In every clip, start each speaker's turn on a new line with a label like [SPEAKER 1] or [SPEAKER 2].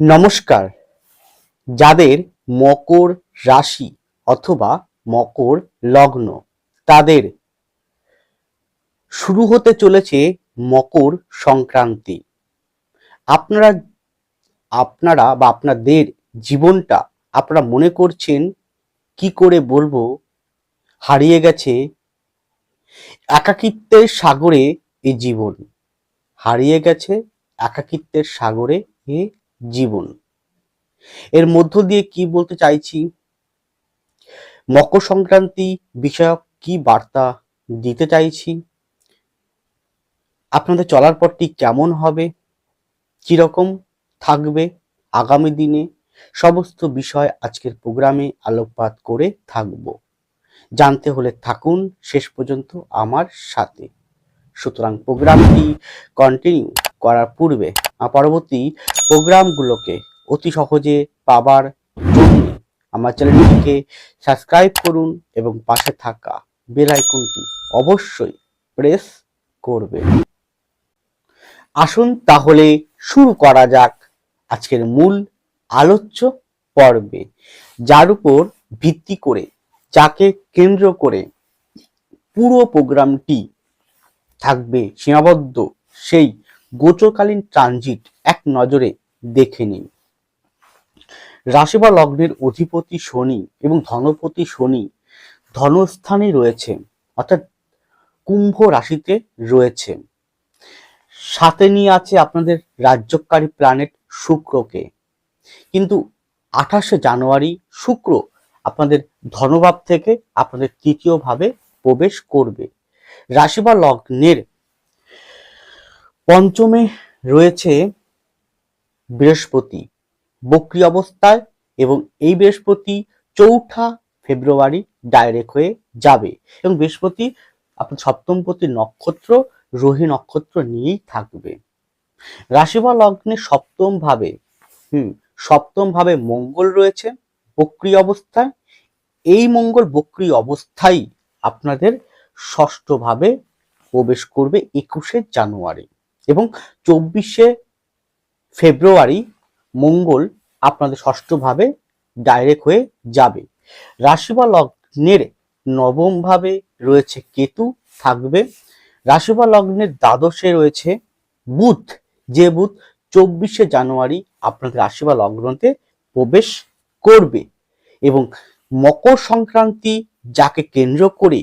[SPEAKER 1] নমস্কার। যাদের মকর রাশি অথবা মকর লগ্ন, তাদের শুরু হতে চলেছে মকর সংক্রান্তি। আপনারা আপনারা বা আপনাদের জীবনটা, আপনারা মনে করছেন কি করে বলব? হারিয়ে গেছে একাকিত্বের সাগরে এ জীবন। হারিয়ে গেছে একাকিত্বের সাগরে এ জীবন। এর মধ্য দিয়ে কি বলতে চাইছি? মকর সংক্রান্তি বিষয়ক কি বার্তা দিতে চাইছি? আপনাদের চলার পথটি কেমন হবে? কীরকম থাকবে আগামী দিনে? সমস্ত বিষয় আজকের প্রোগ্রামে আলোকপাত করে থাকব। জানতে হলে থাকুন শেষ পর্যন্ত আমার সাথে। সুতরাং প্রোগ্রামটি কন্টিনিউ করার পূর্বে পরবর্তী প্রোগ্রামগুলোকে অতি সহজে পাবার জন্য আমার চ্যানেলটিকে সাবস্ক্রাইব করুন এবং পাশে থাকা বেল আইকনটি অবশ্যই প্রেস করবে। আসুন তাহলে শুরু করা যাক আজকের মূল আলোচ্য পর্বে, যার উপর ভিত্তি করে, যাকে কেন্দ্র করে পুরো প্রোগ্রামটি থাকবে সীমাবদ্ধ, সেই গোচরকালীন ট্রানজিট এক নজরে দেখে নিন। রাশি বা লগ্নের অধিপতি শনি এবং ধনপতি শনি ধনস্থানে রয়েছে, অর্থাৎ কুম্ভ রাশিতে রয়েছে। সাথে নিয়ে আছে আপনাদের রাজ্যকারী প্ল্যানেট শুক্রকে। কিন্তু আঠাশে জানুয়ারি শুক্র আপনাদের ধনভাব থেকে আপনাদের তৃতীয় ভাবে প্রবেশ করবে। রাশি বা লগ্নের পঞ্চমে রয়েছে বৃহস্পতি। বক্রি অবস্থায় এবং এই বৃহস্পতি চৌঠা ফেব্রুয়ারি ডাইরেক্ট হয়ে যাবে। এবং বৃহস্পতি আপনার সপ্তমপতি নক্ষত্র রোহী নক্ষত্র নিয়েই থাকবে। রাশি বা লগ্নের সপ্তম ভাবে হুম সপ্তম ভাবে মঙ্গল রয়েছে বক্রি অবস্থায়। এই মঙ্গল বক্রি অবস্থায় আপনাদের ষষ্ঠ ভাবে প্রবেশ করবে একুশে জানুয়ারি। এবং চব্বিশে ফেব্রুয়ারি মঙ্গল আপনাদের ষষ্ঠভাবে ডাইরেক্ট হয়ে যাবে। রাশি বা লগ্নের নবম ভাবে রয়েছে কেতু থাকবে। রাশি বা লগ্নের দ্বাদশে রয়েছে বুধ। যে বুধ চব্বিশে জানুয়ারি আপনাদের রাশি বা লগ্নতে প্রবেশ করবে এবং মকর সংক্রান্তি যাকে কেন্দ্র করে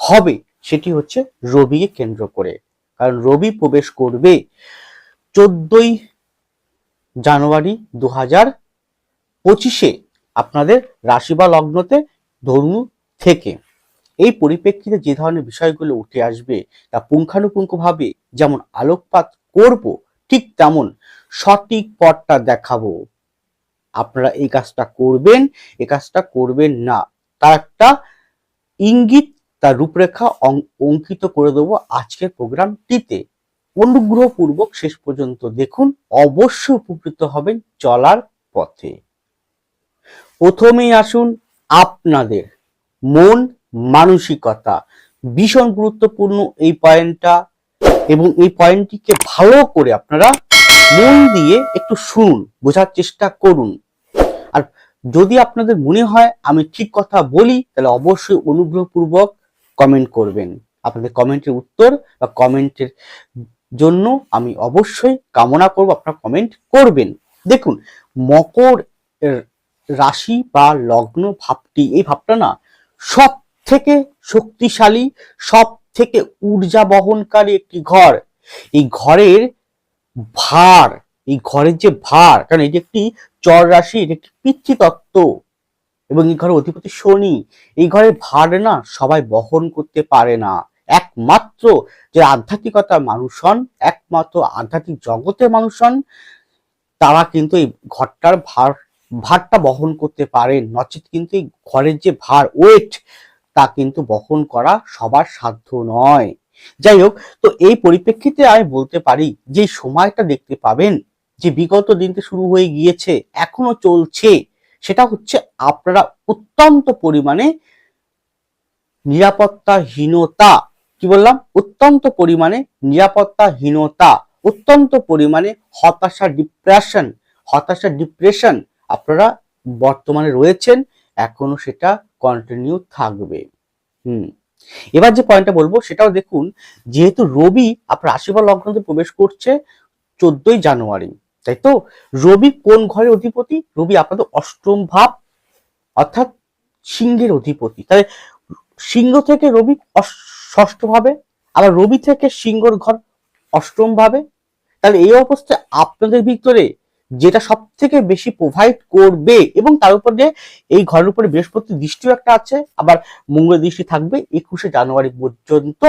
[SPEAKER 1] হবে, সেটি হচ্ছে রবিকে কেন্দ্র করে। কারণ রবি প্রবেশ করবে চোদ্দই জানুয়ারি দু হাজার পঁচিশে আপনাদের রাশি বা লগ্নতে ধনু থেকে। এই পরিপ্রেক্ষিতে যে ধরনের বিষয়গুলো উঠে আসবে তা পুঙ্খানুপুঙ্খভাবে যেমন আলোকপাত করব, ঠিক তেমন সঠিক পথটা দেখাবো। আপনারা এই কাজটা করবেন এই কাজটা করবেন না। তার একটা ইঙ্গিত তার রূপরেখা অঙ্কিত করে দেবো আজকের প্রোগ্রামটিতে অনুগ্রহপূর্বক শেষ পর্যন্ত দেখুন, অবশ্যই উপকৃত হবেন চলার পথে। প্রথমেই আসুন আপনাদের মন মানসিকতা। ভীষণ গুরুত্বপূর্ণ এই পয়েন্টটা এবং এই পয়েন্টটিকে ভালো করে আপনারা মন দিয়ে একটু শুনুন, বোঝার চেষ্টা করুন। আর যদি আপনাদের মনে হয় আমি ঠিক কথা বলি, তাহলে অবশ্যই অনুগ্রহপূর্বক কমেন্ট করবেন। আপনাদের কমেন্টের উত্তর বা কমেন্টের জন্য আমি অবশ্যই কামনা করব আপনারা কমেন্ট করবেন। দেখুন, মকর রাশি বা লগ্ন ভাবটি, এই ভাবটা না সব থেকে শক্তিশালী সব থেকে ঊর্জা বহনকারী একটি ঘর। এই ঘরের ভার, এই ঘরের যে ভার, কারণ এটি একটি চর রাশি, এটি একটি পিতৃতত্ত্ব। এবং এই ঘরের অধিপতি শনি, এই ঘরের ভার না সবাই বহন করতে পারে না। একমাত্র যে আধ্যাত্মিকতার মানুষ হন, একমাত্র আধ্যাত্মিক জগতের মানুষ হন, তারা কিন্তু এই ঘরটার ভার, ভারটা বহন করতে পারেন নচেত কিন্তু এই ঘরের যে ভার ওয়েট তা কিন্তু বহন করা সবার সাধ্য নয়। যাই হোক, তো এই পরিপ্রেক্ষিতে আমি বলতে পারি, যে সময়টা দেখতে পাবেন, যে বিগত দিনতে শুরু হয়ে গিয়েছে, এখনও চলছে। সেটা হচ্ছে আপনারা অত্যন্ত পরিমাণে নিরাপত্তাহীনতা। কি বললাম? অত্যন্ত পরিমাণে নিরাপত্তাহীনতা, অত্যন্ত পরিমাণে হতাশা ডিপ্রেশন হতাশা ডিপ্রেশন আপনারা বর্তমানে রয়েছেন, এখনও সেটা কন্টিনিউ থাকবে। হুম। এবার যে পয়েন্টটা বলব, সেটাও দেখুন, যেহেতু রবি আপনার আশীর্বাদ লগ্নতে প্রবেশ করছে চোদ্দই জানুয়ারি তাই তো রবি কোন ঘরের অধিপতি? রবি আপনাদের অষ্টম ভাব, অর্থাৎ সিংহের অধিপতি। তাহলে সিংহ থেকে রবি ষষ্ঠ ভাবে, আবার রবি থেকে সিংহর ঘর অষ্টম ভাবে। তাহলে এই অবস্থায় আপনাদের ভিতরে যেটা সব থেকে বেশি প্রোভাইড করবে এবং তার উপরে এই ঘরের উপরে বৃহস্পতি দৃষ্টিও একটা আছে, আবার মঙ্গল দৃষ্টি থাকবে একুশে জানুয়ারি পর্যন্ত।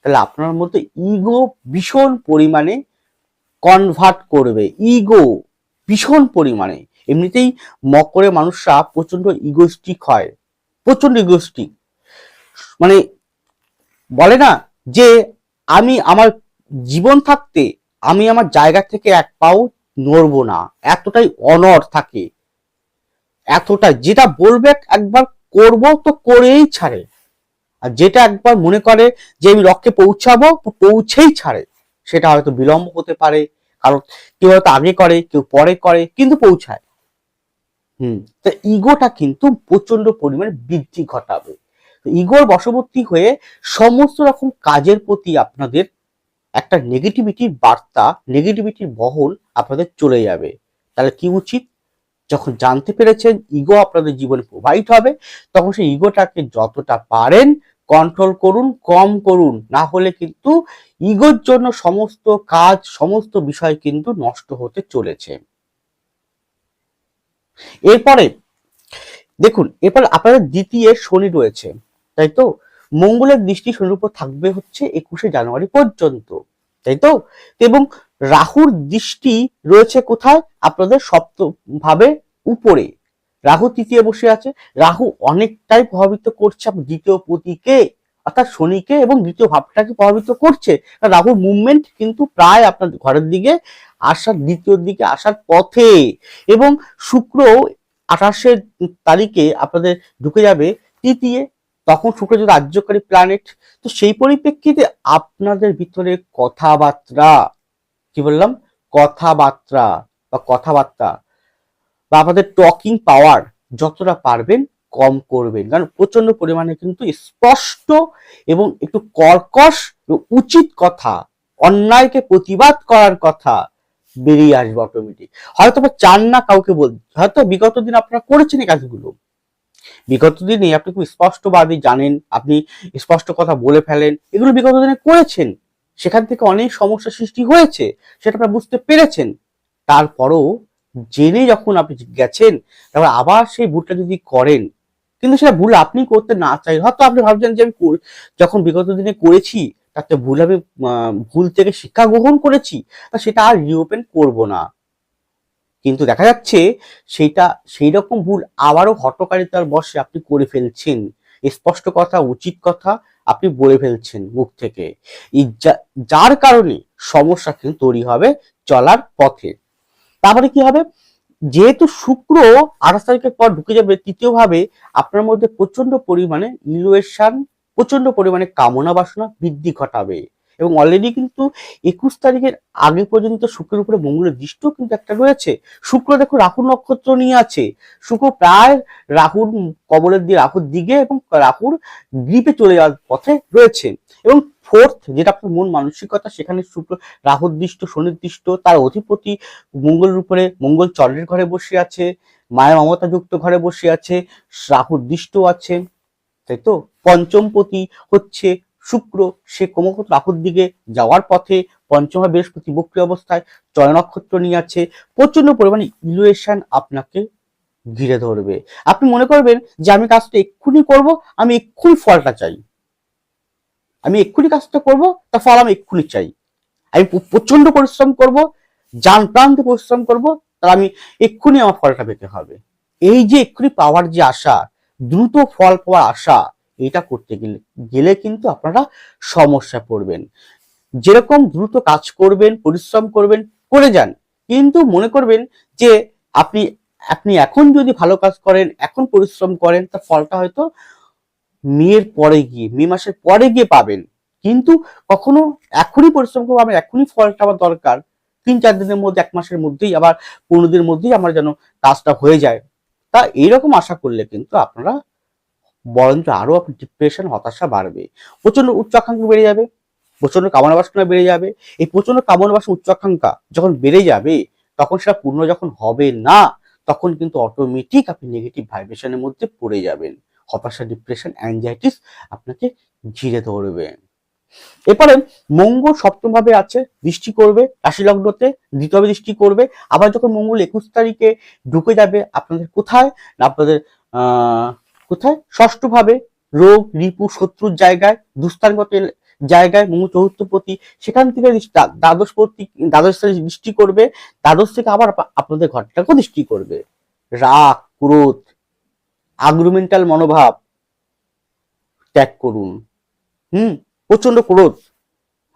[SPEAKER 1] তাহলে আপনার মধ্যে ইগো ভীষণ পরিমাণে কনভার্ট করবে। ইগো ভীষণ পরিমাণে। এমনিতেই মকরে মানুষরা প্রচণ্ড ইগোস্টিক হয়। প্রচণ্ড ইগোস্টিক মানে বলে না যে আমি আমার জীবন থাকতে আমি আমার জায়গা থেকে এক পাও নড়বো না। এতটাই অনর থাকে। এতটাই। যেটা বলবে একবার করব তো করেই ছাড়ে। আর যেটা একবার মনে করে যে আমি লক্ষ্যে পৌঁছাবো, পৌঁছেই ছাড়ে। সেটা হয়তো বিলম্ব হতে পারে কারণ কেউ হয়তো আগে করে কেউ পরে করে কিন্তু পৌঁছায়। হুম। তো ইগোটা কিন্তু প্রচণ্ড পরিমাণে বৃদ্ধি ঘটাবে। তো ইগোর বশবর্তী হয়ে সমস্ত রকম কাজের প্রতি আপনাদের একটা নেগেটিভিটির বার্তা নেগেটিভিটির বহন আপনাদের চলে যাবে। তাহলে কি উচিত? যখন জানতে পেরেছেন ইগো আপনাদের জীবনে প্রোভাইড হবে তখন সেই ইগোটাকে যতটা পারেন কন্ট্রোল করুন, কম করুন, না হলে কিন্তু ইগোর জন্য সমস্ত কাজ, সমস্ত বিষয় কিন্তু নষ্ট হতে চলেছে। এরপরে, দেখুন, এরপর আপনাদের দ্বিতীয় শনি রয়েছে, তাই তো? মঙ্গলের দৃষ্টি শনির উপর থাকবে হচ্ছে একুশে জানুয়ারি পর্যন্ত, তাই তো? এবং রাহুর দৃষ্টি রয়েছে কোথায়? আপনাদের সপ্তম ভাবে উপরে। রাহু তৃতীয় বসে আছে। রাহু অনেকটাই প্রভাবিত করছে দ্বিতীয় পতিকে, অর্থাৎ শনিকে এবং দ্বিতীয় ভাবটাকে প্রভাবিত করছে। রাহুর মুভমেন্ট কিন্তু প্রায় আপনার ঘরের দিকে আসার, দ্বিতীয় দিকে আসার পথে। এবং শুক্র আঠাশের তারিখে আপনাদের ঢুকে যাবে তৃতীয়। তখন শুক্র যদি রাজ্যকারী প্ল্যানেট তো সেই পরিপ্রেক্ষিতে আপনাদের ভিতরে কথাবার্তা, কি বললাম? কথাবার্তা বা কথাবার্তা। বা আপনাদের টকিং পাওয়ার যতটা পারবেন কম করবেন। কারণ প্রচণ্ড পরিমাণে কিন্তু স্পষ্ট এবং একটু কর্কশ উচিত কথা, অন্যায়কে প্রতিবাদ করার কথা বেরিয়ে আসবে অটোমেটিক হয়তো বা চান না কাউকে বল হয়তো বিগত দিন আপনারা করেছেন এই কাজগুলো। বিগত দিনে আপনি খুব স্পষ্টবাদী জানেন, আপনি স্পষ্ট কথা বলে ফেলেন, এগুলো বিগত দিনে করেছেন। সেখান থেকে অনেক সমস্যা সৃষ্টি হয়েছে, সেটা আপনারা বুঝতে পেরেছেন। তারপরও জেনে যখন আপনি গেছেন, তারপর আবার সেই ভুলটা যদি করেন, কিন্তু সেটা ভুল আপনি করতে না চাই, হয়তো আপনি ভাবছেন যে আমি যখন বিগত দিনে করেছি, তাতে ভুল আমি ভুল থেকে শিক্ষা গ্রহণ করেছি সেটা আর রিওপেন করব না। কিন্তু দেখা যাচ্ছে সেটা সেই রকম ভুল আবারও হটকারিতার বসে আপনি করে ফেলছেন। স্পষ্ট কথা, উচিত কথা আপনি বলে ফেলছেন মুখ থেকে। যার কারণে সমস্যা কিন্তু তৈরি হবে চলার পথে। তারপরে কি হবে? যেহেতু শুক্র আঠাশ তারিখের পর ঢুকে যাবে তৃতীয় ভাবে আপনার মধ্যে প্রচণ্ড পরিমাণে ইলুয়েশন প্রচণ্ড পরিমাণে কামনা বাসনা বৃদ্ধি ঘটাবে। এবং অলরেডি কিন্তু একুশ তারিখের আগে পর্যন্ত শুক্রের উপরে মঙ্গলের দৃষ্টিও কিন্তু একটা রয়েছে। শুক্র দেখো রাহু নক্ষত্র নিয়ে আছে। শুক্র প্রায় রাহুর কবলের দিয়ে রাহুর দিকে এবং রাহুর গ্রিপে চলে যাওয়ার পথে রয়েছে। এবং ফোর্থ যেটা আপনার মন মানসিকতা, সেখানে শুক্র রাহুর দৃষ্ট শনির দৃষ্ট তার অধিপতি মঙ্গলের উপরে মঙ্গল চন্দ্রের ঘরে বসে আছে, মায়া মমতা যুক্ত ঘরে বসে আছে রাহুর দৃষ্ট আছে, তাই তো? পঞ্চমপতি হচ্ছে শুক্র, সে ক্রমাগত রাহুর দিকে যাওয়ার পথে, পঞ্চমা বৃহস্পতি বক্রি অবস্থায় চয় নক্ষত্র নিয়ে আছে প্রচণ্ড পরিমাণে ইলুয়েশন আপনাকে ঘিরে ধরবে। আপনি মনে করবেন যে আমি কাজটা এক্ষুনি করব, আমি এক্ষুনি ফলটা চাই। আমি এক্ষুনি কাজটা করব, তার ফল আমি এক্ষুনি চাই। আমি প্র- প্রচণ্ড পরিশ্রম করব যান প্রান্তে পরিশ্রম করব, তাহলে আমি এক্ষুনি আমার ফলটা পেতে হবে। এই যে এক্ষুনি পাওয়ার যে আশা, দ্রুত ফল পাওয়ার আশা, এটা করতে গেলে গেলে কিন্তু আপনারা সমস্যা পড়বেন। যেরকম দ্রুত কাজ করবেন, পরিশ্রম করবেন, করে যান। কিন্তু মনে করবেন যে আপনি আপনি এখন যদি ভালো কাজ করেন, এখন পরিশ্রম করেন, তার ফলটা হয়তো মেয়ের পরে গিয়ে, মে মাসের পরে গিয়ে পাবেন। কিন্তু কখনো এখনই পরিশ্রম করব আমার এখনই ফলটা আমার দরকার। তিন চার দিনের মধ্যে, এক মাসের মধ্যেই, আবার পনেরো দিনের মধ্যেই আমার যেন কাজটা হয়ে যায়। তা এইরকম আশা করলে কিন্তু আপনারা, বরঞ্চ আরও আপনার ডিপ্রেশন হতাশা বাড়বে। প্রচণ্ড উচ্চ আকাঙ্ক্ষা বেড়ে যাবে প্রচণ্ড কামনা বাসনা বেড়ে যাবে। এই প্রচণ্ড কামনা বাসনা উচ্চ আকাঙ্ক্ষা যখন বেড়ে যাবে, তখন সেটা পূর্ণ যখন হবে না, তখন কিন্তু অটোমেটিক আপনি নেগেটিভ ভাইব্রেশনের মধ্যে পড়ে যাবেন। হতাশা ডিপ্রেশন অ্যাংজাইটিস আপনাকে ঘিরে ধরবে। এরপরে মঙ্গল সপ্তম ভাবে আছে, দৃষ্টি করবে, রাশি লগ্নতে দ্বিতীয়ভাবে দৃষ্টি করবে। আবার যখন মঙ্গল একুশ তারিখে ঢুকে যাবে, আপনাদের কোথায়? আপনাদের কোথায়? ষষ্ঠ ভাবে রোগ, রিপু, শত্রুর জায়গায় দুস্থানগত জায়গায় মঙ্গল চতুর্থপতি, সেখান থেকে দৃষ্টি- দ্বা- দ্বাদশপতি দ্বাদশ দৃষ্টি করবে। দ্বাদশ থেকে আবার আপনাদের ঘরটাকেও দৃষ্টি করবে। রাগ, ক্রোধ আগ্রুমেন্টাল মনোভাব ত্যাগ করুন। হুম? প্রচণ্ড ক্রোধ।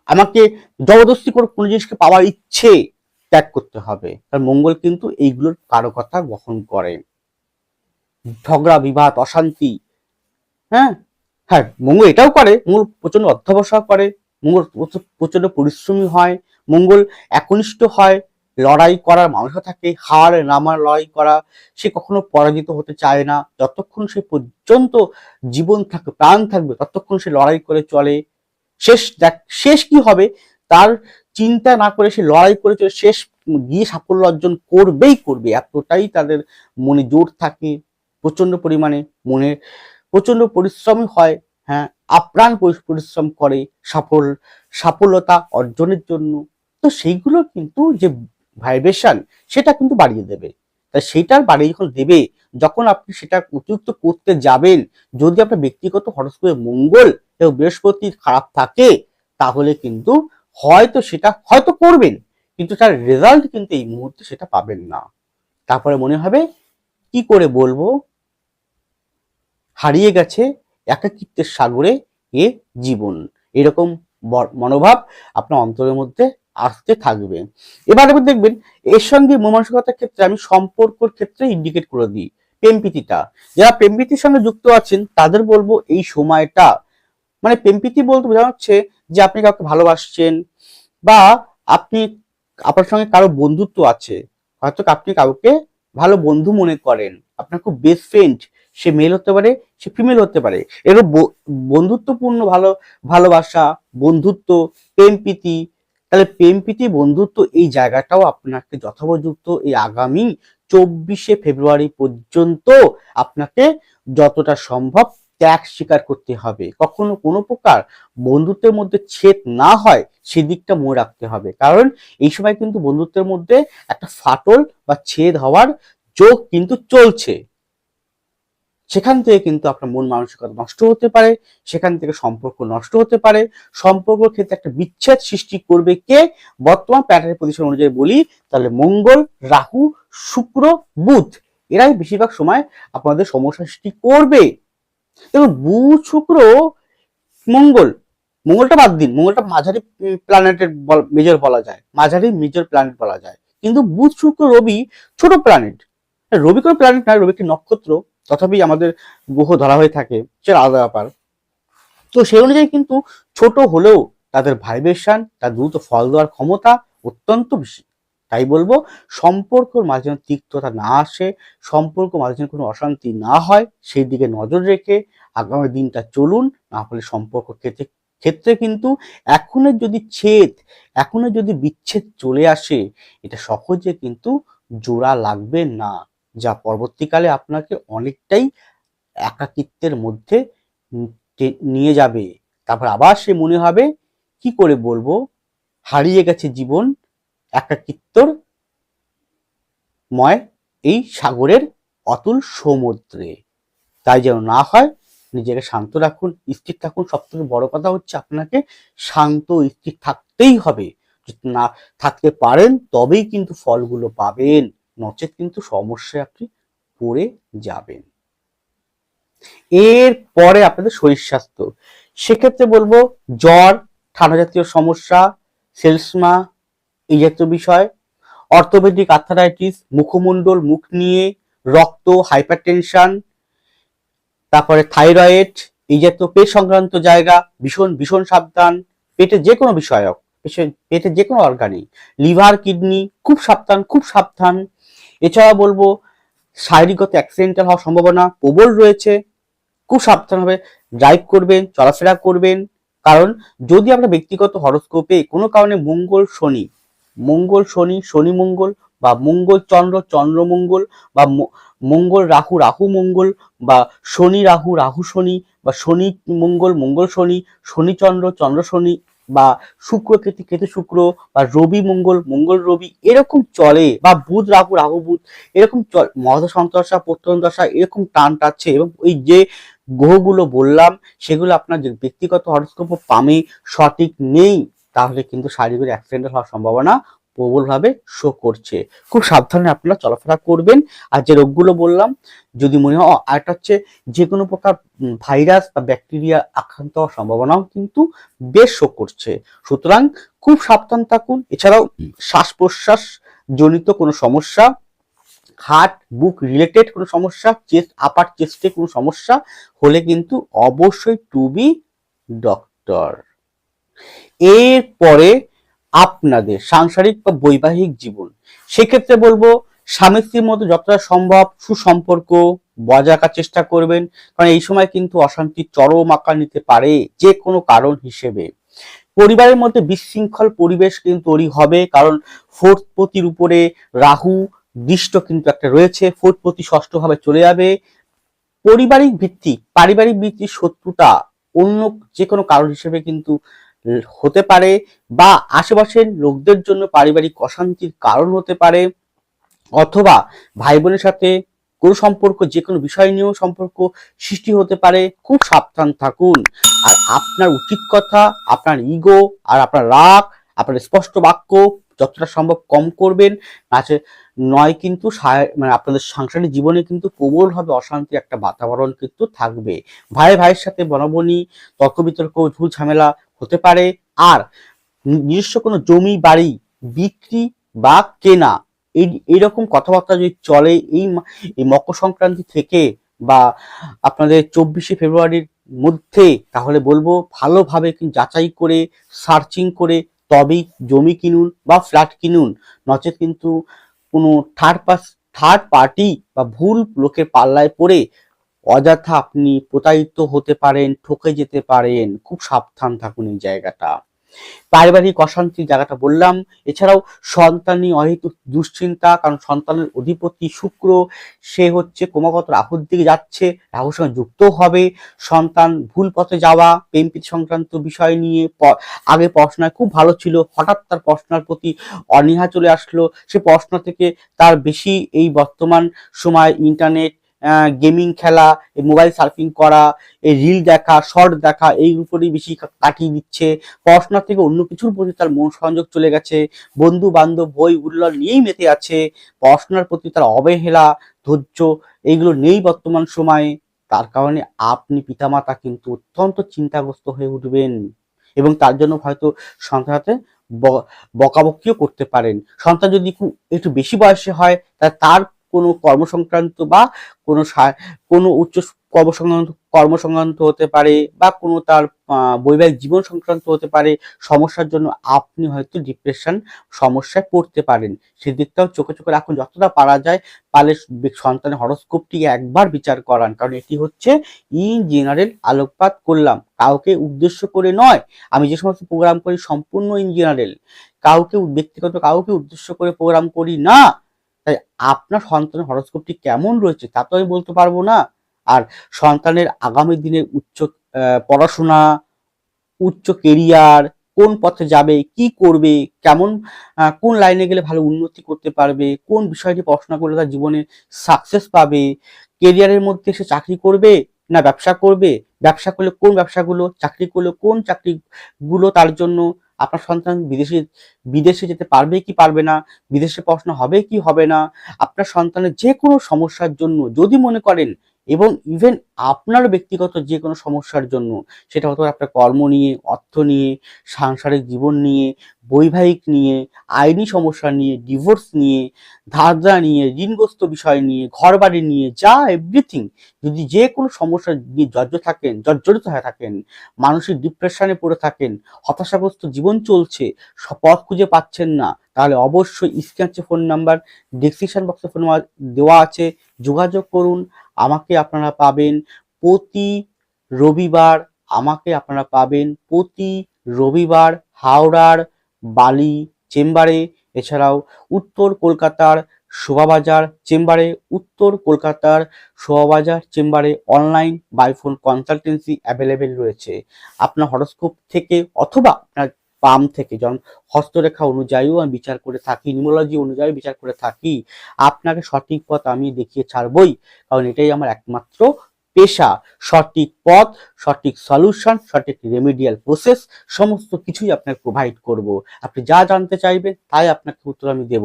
[SPEAKER 1] আমাকে জবরদস্তি করে কোনো জিনিসকে পাওয়ার ইচ্ছে ত্যাগ করতে হবে। কারণ মঙ্গল কিন্তু এইগুলোর কারও কথা বহন করে। ঝগড়া, বিবাদ, অশান্তি হ্যাঁ? হ্যাঁ মঙ্গল এটাও করে। মঙ্গল প্রচণ্ড অধ্যবসায় করে। মঙ্গল প্রচ- প্রচণ্ড পরিশ্রমী হয়। মঙ্গল একনিষ্ঠ হয়। লড়াই করার মানুষও থাকে, হার, নামার লড়াই করা, সে কখনো পরাজিত হতে চায় না। যতক্ষণ সে পর্যন্ত জীবন থাকবে প্রাণ থাকবে, ততক্ষণ সে লড়াই করে চলে। শেষ, দেখ, শেষ কি হবে? তার চিন্তা না করে সে লড়াই করে চলে, শেষ গিয়ে সাফল্য অর্জন করবেই করবে। এতটাই তাদের মনে জোর থাকে প্রচণ্ড পরিমাণে মনে প্রচণ্ড পরিশ্রমী হয় হ্যাঁ আপ্রাণ পরিশ্রম করে সফল, সাফল্যতা অর্জনের জন্য। তো সেইগুলো কিন্তু যে ভাইব্রেশন সেটা কিন্তু বাড়িয়ে দেবে। তাই সেটার বাড়িয়ে যখন দেবে, যখন আপনি সেটা উপযুক্ত করতে যাবেন, যদি আপনার ব্যক্তিগত হরস্কোপে মঙ্গল এবং বৃহস্পতি খারাপ থাকে, তাহলে কিন্তু হয়তো সেটা হয়তো করবেন, কিন্তু তার রেজাল্ট কিন্তু এই মুহূর্তে সেটা পাবেন না। তারপরে মনে হবে, কি করে বলব? হারিয়ে গেছে একাকিত্বের সাগরে এ জীবন। এরকম মনোভাব আপনার অন্তরের মধ্যে আসতে থাকবে। এবার এবার দেখবেন, এর সঙ্গে মনমানসিকতার ক্ষেত্রে আমি সম্পর্কর ক্ষেত্রে ইন্ডিকেট করে দিই। প্রেমপ্রীতিটা। যারা প্রেমপ্রীতির সঙ্গে যুক্ত আছেন, তাদের বলব এই সময়টা। মানে প্রেমপ্রীতি বলতে বোঝা হচ্ছে যে আপনি কাউকে ভালোবাসছেন বা আপনি আপনার সঙ্গে কারও বন্ধুত্ব আছে, হয়তো আপনি কাউকে ভালো বন্ধু মনে করেন। আপনার খুব বেস্ট ফ্রেন্ড সে মেল হতে পারে, সে ফিমেল হতে পারে। এরও বন্ধুত্বপূর্ণ ভালো, ভালোবাসা, বন্ধুত্ব প্রেম প্রীতি তাহলে প্রেম বন্ধুত্ব এই জায়গাটাও আপনাকে যথোপযুক্ত এই আগামী চব্বিশে ফেব্রুয়ারি পর্যন্ত আপনাকে যতটা সম্ভব ত্যাগ স্বীকার করতে হবে। কখনো কোনো প্রকার বন্ধুত্বের মধ্যে ছেদ না হয়, সেদিকটা মনে রাখতে হবে। কারণ এই সময় কিন্তু বন্ধুত্বের মধ্যে একটা ফাটল বা ছেদ হওয়ার যোগ কিন্তু চলছে। সেখান থেকে কিন্তু আপনার মন মানসিকতা নষ্ট হতে পারে, সেখান থেকে সম্পর্ক নষ্ট হতে পারে। সম্পর্ক ক্ষেত্রে একটা বিচ্ছেদ সৃষ্টি করবে কে? বর্তমান প্যাটার্নের পজিশন অনুযায়ী বলি, তাহলে মঙ্গল, রাহু, শুক্র, বুধ, এরাই বেশিরভাগ সময় আপনাদের সমস্যা সৃষ্টি করবে। এবং বুধ, শুক্র, মঙ্গল, মঙ্গলটা বাদ দিন, মঙ্গলটা মাঝারি প্ল্যানেটের মেজর বলা যায়, মাঝারি মেজর প্ল্যানেট বলা যায়। কিন্তু বুধ, শুক্র, রবি ছোট প্ল্যানেট রবি কোনো প্ল্যানেট নয়, রবি একটি নক্ষত্র। তথাপি আমাদের গ্রহ ধরা হয়ে থাকে সেটা আলাদা ব্যাপার। তো সেই অনুযায়ী কিন্তু ছোট হলেও তাদের ভাইব্রেশন তার দ্রুত ফল দেওয়ার ক্ষমতা অত্যন্ত বেশি। তাই বলব, সম্পর্কর মাঝে যেন তিক্ততা না আসে সম্পর্ক মাঝে যেন কোনো অশান্তি না হয়, সেই দিকে নজর রেখে আগামী দিনটা চলুন, না হলে সম্পর্ক ক্ষেত্রে ক্ষেত্রে কিন্তু এখনের যদি ছেদ, এখনের যদি বিচ্ছেদ চলে আসে, এটা সহজে কিন্তু জোড়া লাগবে না। যা পরবর্তীকালে আপনাকে অনেকটাই একাকিত্বের মধ্যে নিয়ে যাবে। তারপর আবার সে মনে হবে, কি করে বলব? হারিয়ে গেছে জীবন, একাকিত্বর ময় এই সাগরের অতুল সমুদ্রে। তাই যেন না হয়, নিজেকে শান্ত রাখুন, স্থির থাকুন। সব থেকে বড় কথা হচ্ছে আপনাকে শান্ত, স্থির থাকতেই হবে। যদি না থাকতে পারেন, তবেই কিন্তু ফলগুলো পাবেন। নচেত কিন্তু সমস্যায় আপনি পড়ে যাবেন। এর পরে আপনাদের শরীর স্বাস্থ্য। সেক্ষেত্রে বলব জ্বর, ঠান্ডা জাতীয় সমস্যা, সেলসমা, এই জাতীয় বিষয়, অর্থোপেডিক আর্থারাইটিস, মুখমণ্ডল, মুখ নিয়ে, রক্ত, হাইপারটেনশন, তারপরে থাইরয়েড, এই জাতীয় পেট সংক্রান্ত জায়গা, ভীষণ ভীষণ সাবধান, পেটে যে কোনো বিষয়ক পেটের যে কোনো অর্গানিক, লিভার, কিডনি, খুব সাবধান খুব সাবধান এছাড়া বলব শারীরিকগত অ্যাক্সিডেন্টাল হওয়ার সম্ভাবনা প্রবল রয়েছে। খুব সাবধান হবে ড্রাইভ করবেন, চলাফেরা করবেন। কারণ যদি আমরা ব্যক্তিগত হরস্কোপে কোনো কারণে মঙ্গল শনি মঙ্গল শনি শনি মঙ্গল বা মঙ্গল চন্দ্র চন্দ্র মঙ্গল বা মঙ্গল রাহু রাহু মঙ্গল বা শনি, রাহু রাহু শনি বা শনি মঙ্গল মঙ্গল শনি শনি চন্দ্র চন্দ্র শনি বা শুক্র কেতু কেতু শুক্র বা রবি মঙ্গল মঙ্গল রবি এরকম চলে বা বুধ, রাহু রাহু বুধ এরকম চল মহ সন্তর্ষা প্রত্যন্ত দশা এরকম টান টাচ্ছে এবং ওই যে গ্রহগুলো বললাম সেগুলো আপনার যে ব্যক্তিগত হরস্কোপ পামে সঠিক নেই, তাহলে কিন্তু শারীরিক অ্যাক্সিডেন্ট হওয়ার সম্ভাবনা প্রবলভাবে শো করছে। খুব সাবধানে আপনারা চলাফেরা করবেন। আর যে রোগগুলো বললাম যদি মনে হয় আর একটা হচ্ছে যে কোনো প্রকার ভাইরাস বা ব্যাকটেরিয়া আক্রান্ত হওয়ার সম্ভাবনাও কিন্তু বেশ শো করছে। সুতরাং খুব সাবধান থাকুন। এছাড়াও শ্বাস প্রশ্বাস জনিত কোনো সমস্যা হার্ট বুক রিলেটেড কোনো সমস্যা চেস্ট আপার চেস্টে কোনো সমস্যা হলে কিন্তু অবশ্যই টু বি ডক্টর এরপরে আপনাদের সাংসারিক বা বৈবাহিক জীবন। সেক্ষেত্রে বলব, স্বামী স্ত্রীর মধ্যে যতটা সম্ভব সুসম্পর্ক বজায় রাখার চেষ্টা করবেন। কারণ এই সময় কিন্তু অশান্তির চরম আকার নিতে পারে যে কোনো কারণ হিসেবে। পরিবারের মধ্যে বিশৃঙ্খল পরিবেশ কিন্তু তৈরি হবে। কারণ ফোর্থ পতির উপরে রাহু, দৃষ্ট কিন্তু একটা রয়েছে। ফোর্থ পতি ষষ্ঠ ভাবে চলে যাবে। পারিবারিক ভিত্তি, পারিবারিক ভিত্তির শত্রুতা অন্য যে কোনো কারণ হিসেবে কিন্তু হতে পারে বা আশেপাশের লোকদের জন্য পারিবারিক অশান্তির কারণ হতে পারে অথবা ভাই বোনের সাথে কোনো সম্পর্ক, যে কোনো বিষয় নিয়েও সম্পর্ক সৃষ্টি হতে পারে, খুব সাবধান থাকুন। আর আপনার উচিত কথা, আপনার ইগো আর আপনার রাগ, আপনার স্পষ্ট বাক্য যতটা সম্ভব কম করবেন। আছে নয় কিন্তু মানে আপনাদের সাংসারিক জীবনে কিন্তু প্রবলভাবে অশান্তির একটা বাতাবরণ কিন্তু থাকবে। ভাই ভাইয়ের সাথে বনবনি, তর্ক বিতর্ক ঝুল ঝামেলা হতে পারে। আর নিজস্ব কোনো জমি, বাড়ি, বিক্রি বা কেনা, এই, এইরকম কথাবার্তা যদি চলে এই মকর সংক্রান্তি থেকে বা আপনাদের চব্বিশে ফেব্রুয়ারির মধ্যে, তাহলে বলব ভালোভাবে যাচাই করে, সার্চিং করে তবেই জমি কিনুন বা ফ্ল্যাট কিনুন। নচেত কিন্তু কোনো থার্ড পাস থার্ড পার্টি বা ভুল লোকের পাল্লায় পড়ে অযথা আপনি প্রতারিত হতে পারেন, ঠকে যেতে পারেন, খুব সাবধান থাকুন এই জায়গাটা। পারিবারিক অশান্তির জায়গাটা বললাম, এছাড়াও সন্তানই অহেতুক দুশ্চিন্তা, কারণ সন্তানের অধিপতি শুক্র, সে হচ্ছে ক্রমাগত রাহুর দিকে যাচ্ছে, রাহুর সঙ্গে যুক্ত হবে, সন্তান ভুল পথে যাওয়া, প্রেম প্রীতি সংক্রান্ত বিষয় নিয়ে আগে পড়াশোনায় খুব ভালো ছিল, হঠাৎ তার পড়াশোনার প্রতি অনীহা চলে আসলো, সে পড়াশোনা থেকে তার বেশি এই বর্তমান সময় ইন্টারনেট গেমিং খেলা, এই মোবাইল সার্ফিং করা, এই রিল দেখা শর্ট দেখা, এই উপরেই বেশি কাটিয়ে দিচ্ছে। পড়াশোনা থেকে অন্য কিছুর প্রতি তার মন সংযোগ চলে গেছে। বন্ধু বান্ধব বই উল্লার নিয়েই মেতে আছে। পড়াশোনার প্রতি তার অবহেলা, ধৈর্য, এইগুলো নেই বর্তমান সময়ে। তার কারণে আপনি পিতামাতা কিন্তু অত্যন্ত চিন্তাগ্রস্ত হয়ে উঠবেন। এবং তার জন্য হয়তো সন্তানের ব- বকাবকিও করতে পারেন। সন্তান যদি একটু বেশি বয়সে হয় তার কোনো কর্মসংক্রান্ত বা কোনো কোনো উচ্চ কর্মসংক্রান্ত কর্মসংক্রান্ত হতে পারে বা কোনো তার বৈবাহিক জীবন সংক্রান্ত হতে পারে, সমস্যার জন্য আপনি হয়তো ডিপ্রেশন সমস্যায় পড়তে পারেন। সেদিকটাও চোখে চোখে রাখুন, যতটা পারা যায় পারলে সন্তানের হরস্কোপটি একবার বিচার করান। কারণ এটি হচ্ছে ইন জেনারেল আলোকপাত করলাম। কাউকে উদ্দেশ্য করে নয়, আমি যে সমস্ত প্রোগ্রাম করি সম্পূর্ণ ইন জেনারেল কাউকে ব্যক্তিগত কাউকে উদ্দেশ্য করে প্রোগ্রাম করি না। তাই আপনার সন্তানের হরস্কোপটি কেমন রয়েছে তা তো আমি বলতে পারব না। আর সন্তানের আগামী দিনের উচ্চ পড়াশোনা, উচ্চ কেরিয়ার কোন পথে যাবে, কি করবে, কেমন কোন লাইনে গেলে ভালো উন্নতি করতে পারবে, কোন বিষয়টি পড়াশোনা করলে তার জীবনে সাকসেস পাবে কেরিয়ারের মধ্যে সে চাকরি করবে না ব্যবসা করবে, ব্যবসা করলে কোন ব্যবসাগুলো, চাকরি করলে কোন চাকরিগুলো তার জন্য আপনার সন্তান বিদেশে বিদেশে যেতে পারবে কি পারবে না, বিদেশে পড়াশোনা হবে কি হবে না, আপনার সন্তানের যে কোনো সমস্যার জন্য যদি মনে করেন এবং ইভেন আপনার ব্যক্তিগত যে কোনো সমস্যার জন্য, সেটা হতে পারে আপনার কর্ম নিয়ে, অর্থ নিয়ে, সাংসারিক জীবন নিয়ে, বৈবাহিক নিয়ে, আইনি সমস্যা নিয়ে ডিভোর্স নিয়ে ধারদা নিয়ে, ঋণগ্রস্ত বিষয় নিয়ে ঘর বাড়ি নিয়ে, যা এভরিথিং যদি যে কোনো সমস্যা নিয়ে জর্জর থাকেন, জর্জরিত হয়ে থাকেন, মানসিক ডিপ্রেশনে পড়ে থাকেন, হতাশাগ্রস্ত জীবন চলছে পথ খুঁজে পাচ্ছেন না, তাহলে অবশ্যই স্ক্যানচে phone number description box phone দেওয়া আছে, যোগাযোগ করুন আমাকে আপনারা পাবেন প্রতি রবিবার আমাকে আপনারা পাবেন প্রতি রবিবার হাওড়ার বালি চেম্বারে। এছাড়াও উত্তর কলকাতার শোভাবাজার চেম্বারে, উত্তর কলকাতার শোভাবাজার চেম্বারে অনলাইন বাইফোন কনসালটেন্সি অ্যাভেলেবেল রয়েছে। আপনার হরস্কোপ থেকে অথবা আপনার পাম থেকে যেমন হস্তরেখা অনুযায়ীও আমি বিচার করে থাকি, নিউমোলজি অনুযায়ী বিচার করে থাকি, আপনাকে সঠিক পথ আমি দেখিয়ে ছাড়বই, কারণ এটাই আমার একমাত্র পেশা। সঠিক পথ, সঠিক সলিউশন সঠিক রেমিডিয়াল প্রসেস সমস্ত কিছুই আপনাকে প্রোভাইড করব। আপনি যা জানতে চাইবেন, তাই আপনাকে উত্তর আমি দেব।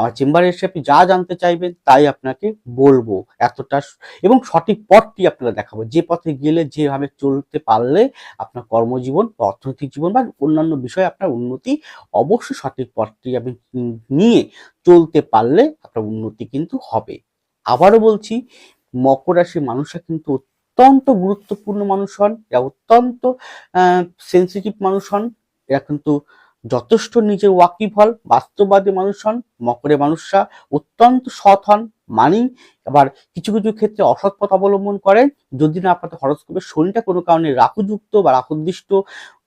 [SPEAKER 1] আমার চেম্বারে এসে আপনি যা জানতে চাইবেন তাই আপনাকে বলব এতটা এবং সঠিক পথটি আপনারা দেখাবো। যে পথে গেলে যেভাবে চলতে পারলে আপনার কর্মজীবন, অর্থনৈতিক জীবন বা অন্যান্য বিষয়ে আপনার উন্নতি অবশ্যই সঠিক পথটি আপনি নিয়ে চলতে পারলে আপনার উন্নতি কিন্তু হবে। আবারও বলছি, মকর রাশির মানুষরা কিন্তু অত্যন্ত গুরুত্বপূর্ণ মানুষ হন। এরা অত্যন্ত সেন্সিটিভ মানুষ হন। এরা কিন্তু যথেষ্ট নিজের ওয়াকিফ হল বাস্তববাদী মানুষ হন, মকরে মানুষরা অত্যন্ত সৎ হন, মানি। আবার কিছু কিছু ক্ষেত্রে অসৎ পথ অবলম্বন করেন। যদি না আপনাদের হরস্কোপে শনিটা কোনো কারণে রাহুযুক্ত বা রাহুদৃষ্ট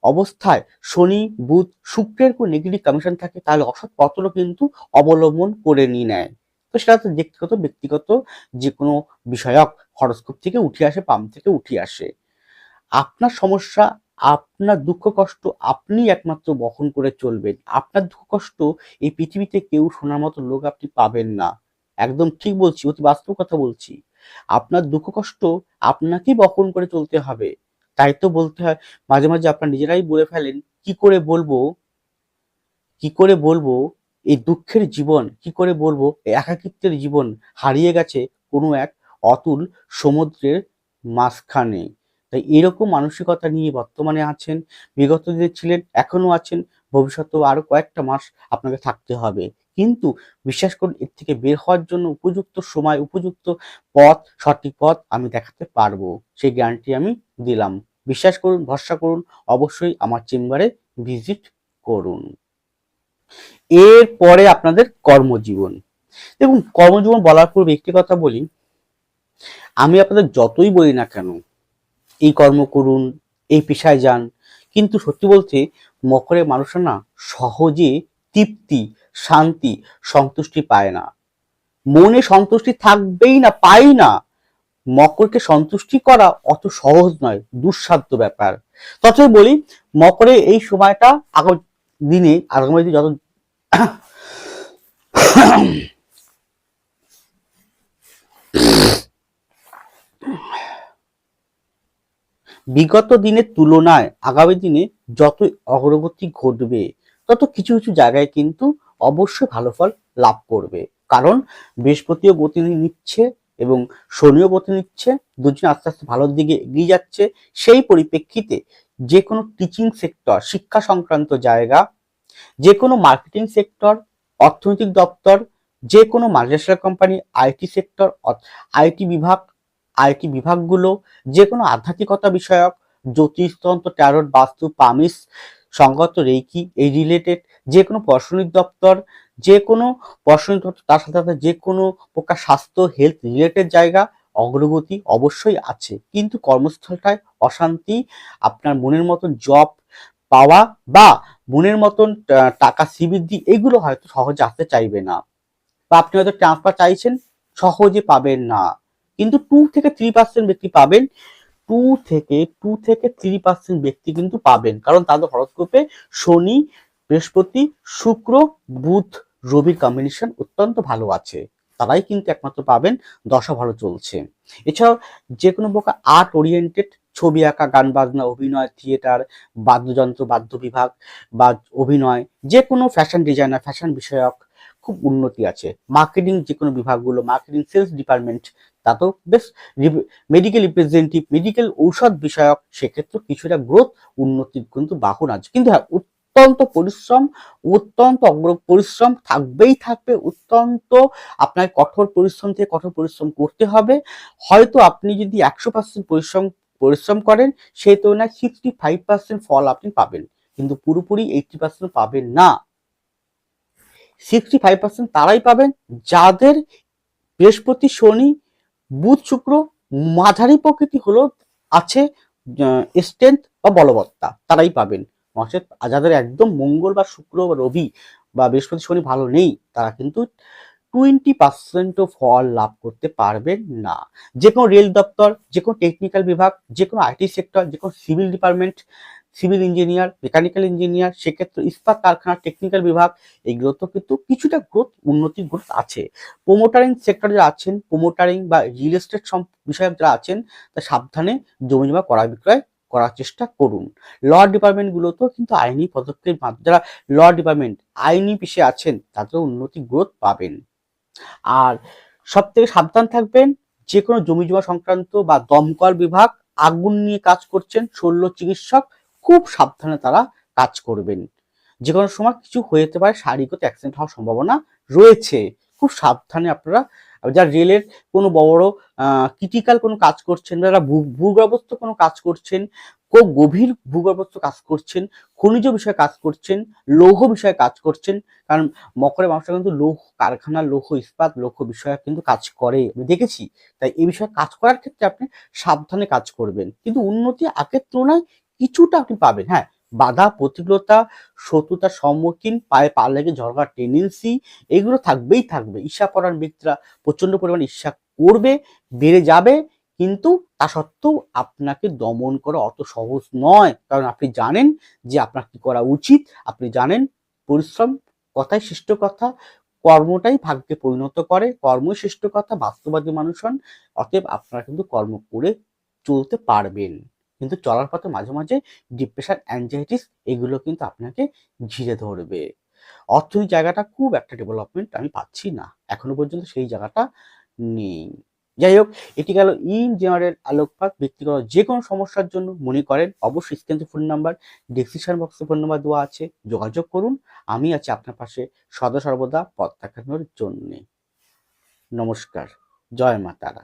[SPEAKER 1] অবস্থায় শনি, বুধ, শুক্রের কোনো নেগেটিভ কমিশন থাকে, তাহলে অসৎ পথও কিন্তু অবলম্বন করে নিয়ে নেয়। তো সেটা তো ব্যক্তিগত ব্যক্তিগত যে কোনো বিষয়ক হরস্কোপ থেকে উঠে আসে পাম থেকে উঠে আসে। আপনার সমস্যা আপনার দুঃখ কষ্ট আপনি একমাত্র বহন করে চলবেন। আপনার দুঃখ কষ্ট এই পৃথিবীতে কেউ শোনার মতো লোক আপনি পাবেন না। একদম ঠিক বলছি, অতি বাস্তব কথা বলছি। আপনার দুঃখ কষ্ট আপনাকেই বহন করে চলতে হবে। তাই তো বলতে হয়, মাঝে মাঝে আপনার নিজেরাই বলে ফেলেন, কি করে বলব? কি করে বলব? এই দুঃখের জীবন, কি করে বলব? একাকিত্বের জীবন হারিয়ে গেছে কোনো এক অতুল সমুদ্রের মাঝখানে। তাই এরকম মানসিকতা নিয়ে বর্তমানে আছেন, বিগত দিনে ছিলেন এখনও আছেন, ভবিষ্যতেও আরও কয়েকটা মাস আপনাকে থাকতে হবে। কিন্তু বিশ্বাস করুন, এর থেকে বের হওয়ার জন্য উপযুক্ত সময়, উপযুক্ত পথ, সঠিক পথ আমি দেখাতে পারব। সেই গ্যারান্টি আমি দিলাম। বিশ্বাস করুন, ভরসা করুন, অবশ্যই আমার চেম্বারে ভিজিট করুন। এরপরে আপনাদের কর্মজীবন। দেখুন, কর্মজীবন বলার পূর্বে একটি কথা বলি। আমি আপনাদের যতই বলি না কেন এই কর্ম করুন, এই পেশায় যান। কিন্তু সত্যি বলতে মকরের মানুষরা না সহজে তৃপ্তি, শান্তি, সন্তুষ্টি পায় না। মনে সন্তুষ্টি থাকবেই না, পাই না। মকরকে সন্তুষ্টি করা অত সহজ নয়, দুঃসাধ্য ব্যাপার। তথাপি বলি, মকরে এই সময়টা আগামী দিনে আগামী দিনে যত বিগত দিনের তুলনায় আগামী দিনে যত অগ্রগতি ঘটবে, তত কিছু কিছু জায়গায় কিন্তু অবশ্যই ভালো ফল লাভ করবে। কারণ বৃহস্পতিও গতি নিচ্ছে এবং শনিও গতি নিচ্ছে, দুজন আস্তে আস্তে ভালোর দিকে এগিয়ে যাচ্ছে। সেই পরিপ্রেক্ষিতে যে কোনো টিচিং সেক্টর শিক্ষা সংক্রান্ত জায়গা যে কোনো মার্কেটিং সেক্টর অর্থনৈতিক দপ্তর যে কোনো multinational company IT sector IT বিভাগ আইটি বিভাগগুলো যে কোনো আধ্যাত্মিকতা বিষয়ক, জ্যোতিষতন্ত্র, ট্যারট, বাস্তু, পামিস সংগত রেইকি, এই রিলেটেড যে কোনো প্রশাসনিক দপ্তর যে কোনো প্রশাসনিক দপ্তর, তার সাথে সাথে যে কোনো প্রকার স্বাস্থ্য হেলথ রিলেটেড জায়গা অগ্রগতি অবশ্যই আছে। কিন্তু কর্মস্থলটায় অশান্তি, আপনার মনের মতন জব পাওয়া বা মনের মতন টাকা শ্রীবৃদ্ধি, এগুলো হয়তো সহজে আসতে চাইবে না। বা আপনি হয়তো ট্রান্সফার চাইছেন, সহজে পাবেন না। কিন্তু টু থেকে থ্রি পার্সেন্ট ব্যক্তি পাবেন। টু থেকে টু থেকে থ্রি পার্সেন্ট ব্যক্তি কিন্তু পাবেন। কারণ তাদের হরস্কোপে শনি, বৃহস্পতি, শুক্র, বুধ, রবির কম্বিনেশন অত্যন্ত ভালো আছে। তারাই কিন্তু একমাত্র পাবেন, দশা ভালো চলছে। এছাড়াও যে কোনো প্রকার আর্ট ওরিয়েন্টেড ছবি আঁকা, গান বাজনা, অভিনয় থিয়েটার বাদ্যযন্ত্র, বাদ্য বিভাগ বা অভিনয় যে কোনো ফ্যাশন ডিজাইনার ফ্যাশন বিষয়ক খুব উন্নতি আছে। মার্কেটিং যে কোনো বিভাগগুলো মার্কেটিং সেলস ডিপার্টমেন্ট তাতেও বেশ মেডিকেল রিপ্রেজেন্টেটিভ মেডিকেল ঔষধ বিষয়ক সেক্ষেত্রে কিছুটা গ্রোথ উন্নতির কিন্তু বাহন আছে। কিন্তু হ্যাঁ অত্যন্ত পরিশ্রম, অত্যন্ত অগ্র, পরিশ্রম থাকবেই থাকবে, অত্যন্ত আপনার কঠোর পরিশ্রম থেকে কঠোর পরিশ্রম করতে হবে। হয়তো আপনি যদি একশো পার্সেন্ট পরিশ্রম পরিশ্রম করেন, সেই তুলনায় সিক্সটি ফাইভ পার্সেন্ট ফল আপনি পাবেন। কিন্তু পুরোপুরি এইটটি পার্সেন্ট পাবেন না। সিক্সটি ফাইভ পার্সেন্ট তারাই পাবেন। যাদের বৃহস্পতি, শনি বুধ শুক্র মাঝারি প্রকৃতি হলো আছে স্ট্রেংথ বা বলবত্তা। তারাই পাবেন। নচেত যাদের একদম মঙ্গল বা শুক্র বা রবি বা বৃহস্পতি শনি ভালো নেই, তারা কিন্তু টোয়েন্টি পার্সেন্টও ফল লাভ করতে পারবেন না। যে কোনো রেল দপ্তর যে কোনো টেকনিক্যাল বিভাগ যে কোনো আইটি সেক্টর যে কোনো civil department civil engineer, mechanical engineer, সেক্ষেত্রে ইস্পাত কারখানা, টেকনিক্যাল বিভাগ এগুলো তো কিন্তু কিছুটা গ্রোথ উন্নতির গ্রোথ আছে। প্রোমোটারিং সেক্টরে যারা আছেন প্রোমোটারিং বা রিয়েল এস্টেট বিষয়ক যারা আছেন, তা সাবধানে জমি জমা করা বিক্রয় করার চেষ্টা করুন। ল ডিপার্টমেন্টগুলোতেও কিন্তু আইনি পদক্ষেপ যারা ল ডিপার্টমেন্ট আইনি পিসে আছেন, তাদের উন্নতি গ্রোথ পাবেন। আর সব থেকে সাবধান থাকবেন যে কোনো জমি জমা সংক্রান্ত বা দমকল বিভাগ আগুন নিয়ে কাজ করছেন, শল্য চিকিৎসক খুব সাবধানে তারা কাজ করবেন। যে কোনো সময় কিছু হয়ে যেতে পারে শারীরিকত অ্যাক্সিডেন্ট হওয়ার সম্ভাবনা রয়েছে। খুব সাবধানে আপনারা যারা রেলের কোনো বড় ক্রিটিক্যাল কোনো কাজ করছেন যারা ভূগর্ভস্থ কোনো কাজ করছেন, খুব গভীর ভূগর্ভস্থ কাজ করছেন, খনিজ বিষয়ে কাজ করছেন, লৌহ বিষয়ে কাজ করছেন, কারণ মকরের মানুষরা কিন্তু লৌহ কারখানা, লৌহ ইস্পাত, লৌহ বিষয়ে কিন্তু কাজ করে। আমি দেখেছি, তাই এই বিষয়ে কাজ করার ক্ষেত্রে আপনি সাবধানে কাজ করবেন। কিন্তু উন্নতি আগের তুলনায় কিছুটা আপনি পাবেন। হ্যাঁ বাধা, প্রতিকূলতা, শত্রুতার সম্মুখীন, পায়ে পা লেগে ঝরকার টেন্ডেন্সি এগুলো থাকবেই থাকবে। ঈর্ষা পরায়ণ ব্যক্তিরা প্রচণ্ড পরিমাণে ঈর্ষা করবে, বেড়ে যাবে, কিন্তু তা সত্ত্বেও আপনাকে দমন করা অত সহজ নয়। কারণ আপনি জানেন যে আপনার কি করা উচিত। আপনি জানেন পরিশ্রম কথাই শ্রেষ্ঠ কথা, কর্মটাই ভাগ্যে পরিণত করে, কর্মই শ্রেষ্ঠ কথা বাস্তবাদী মানুষ হন, অতএব আপনারা কিন্তু কর্ম করে চলতে পারবেন। কিন্তু চলার পথে মাঝে মাঝে ডিপ্রেশন অ্যাংজাইটিস এগুলো কিন্তু আপনাকে ঘিরে ধরবে। অর্থনীতি জায়গাটা খুব একটা ডেভেলপমেন্ট আমি পাচ্ছি না। এখনও পর্যন্ত সেই জায়গাটা নেই। যাই হোক, এটি গেল ইন জেনারেল আলোকপাত। ব্যক্তিগত যে কোনো সমস্যার জন্য মনে করেন, অবশ্যই স্ক্রিনে phone number description box phone number দেওয়া আছে, যোগাযোগ করুন। আমি আছি আপনার পাশে সদা সর্বদা পথ দেখানোর জন্যে। নমস্কার, জয় মা তারা।